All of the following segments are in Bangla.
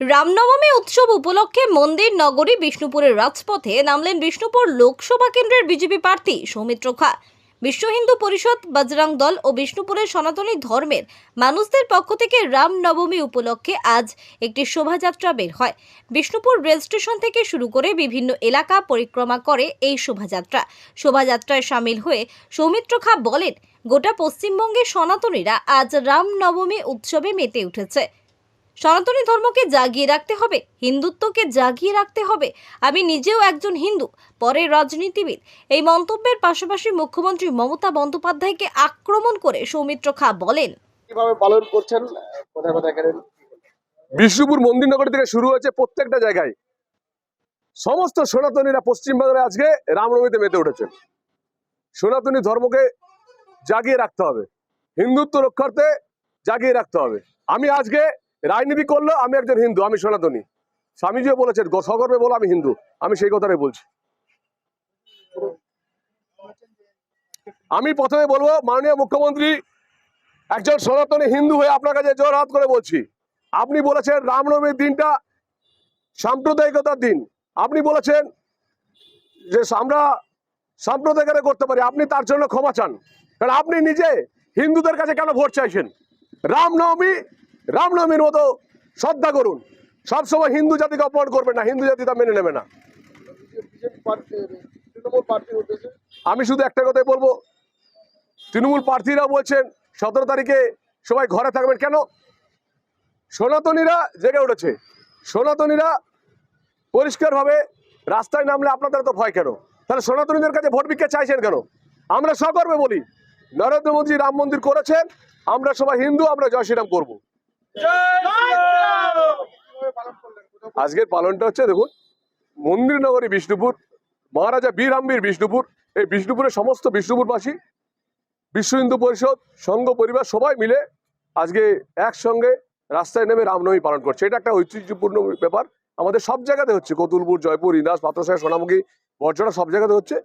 রামনবমী উৎসব উপলক্ষে মন্দির, নগরী, বিষ্ণুপুরের রাজপথে নামলেন বিষ্ণুপুর লোকসভা কেন্দ্রের বিজেপি প্রার্থী সৌমিত্র খা। বিশ্ব হিন্দু পরিষদ, বজরং দল ও বিষ্ণুপুরের সনাতনী ধর্মের মানুষদের পক্ষ থেকে রামনবমী উপলক্ষে আজ একটি শোভাযাত্রা বের হয়। বিষ্ণুপুর রেল স্টেশন থেকে শুরু করে বিভিন্ন এলাকা পরিক্রমা করে এই শোভাযাত্রা। শোভাযাত্রায় সামিল হয়ে সৌমিত্র খা বলেন, গোটা পশ্চিমবঙ্গের সনাতনীরা আজ রামনবমী উৎসবে মেতে উঠেছে। সনাতনী ধর্মকে জাগিয়ে রাখতে হবে হিন্দুত্বকে জাগিয়ে রাখতে হবে। আমি নিজেও একজন হিন্দু পরে রাজনীতিবিদ। এই মন্তব্যের পাশাপাশি মুখ্যমন্ত্রী মমতা বন্দ্যোপাধ্যায়কে আক্রমণ করে সৌমিত্র খা বলেন। কীভাবে পালন করছেন? কোথায় কোথায় গেলেন? বিষ্ণুপুর মন্দিরনগরী থেকে শুরু হয়েছে প্রত্যেকটা জায়গায়। সমস্ত সনাতনীরা পশ্চিমবাংলায় আজকে রামনবমীতে মেতে উঠেছেন সনাতনী ধর্মকে জাগিয়ে রাখতে হবে। হিন্দুত্ব রক্ষার্থে জাগিয়ে রাখতে হবে। আমি আজকে রাজনীতি করলেও আমি একজন হিন্দু, আমি সনাতনী। স্বামীজিও বলেছেন সগর্বে বলো, আমি হিন্দু। আমি সেই কথাটাই বলছি। আমি প্রথমে বলব, মাননীয় মুখ্যমন্ত্রী, একজন সনাতনী হিন্দু হয়ে আপনার কাছে জোর হাত করে বলছি। আপনি বলেছেন রামনবমীর দিনটা সাম্প্রদায়িকতার দিন। আপনি বলেছেন যে, আমরা সাম্প্রদায়িকতা করতে পারি। আপনি তার জন্য ক্ষমা চান। কারণ আপনি নিজে হিন্দুদের কাছে কেন ভোট চাইছেন? রামনবমী রামনবমীর মতো শ্রদ্ধা করুন। সবসময় হিন্দু জাতিকে অপমান করবেন না, হিন্দু জাতি তা মেনে নেবে না। আমি শুধু একটা কথাই বলব, তৃণমূল প্রার্থীরা বলছেন, সতেরো তারিখে সবাই ঘরে থাকবেন কেন? সনাতনীরা জেগে উঠেছে। সনাতনীরা পরিষ্কারভাবে রাস্তায় নামলে আপনাদের তো ভয় কেন? তাহলে সনাতনীদের কাছে ভোট ভিক্ষা চাইছেন কেন? আমরা সকর্বে বলি, নরেন্দ্র মোদী রাম মন্দির করেছেন, আমরা সবাই হিন্দু, আমরা জয় শ্রীরাম করব। আজকের পালনটা হচ্ছে, দেখুন মন্দির নগরী বিষ্ণুপুর, মহারাজা বীরাম্বীর বিষ্ণুপুর। এই বিষ্ণুপুরের সমস্ত বিষ্ণুপুরবাসী, বিশ্ব হিন্দু পরিষদ, সংঘ পরিবার, সবাই মিলে আজকে একসঙ্গে রাস্তায় নেমে রামনবমী পালন করছে। এটা একটা ঐতিহ্যপূর্ণ ব্যাপার। আমাদের সব জায়গাতে হচ্ছে, কতুলপুর, জয়পুর, ইন্দাস পাত্রসায় সোনামুখী বর্জনা সব জায়গাতে হচ্ছে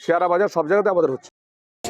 শেয়ারা বাজার সব জায়গাতে আমাদের হচ্ছে।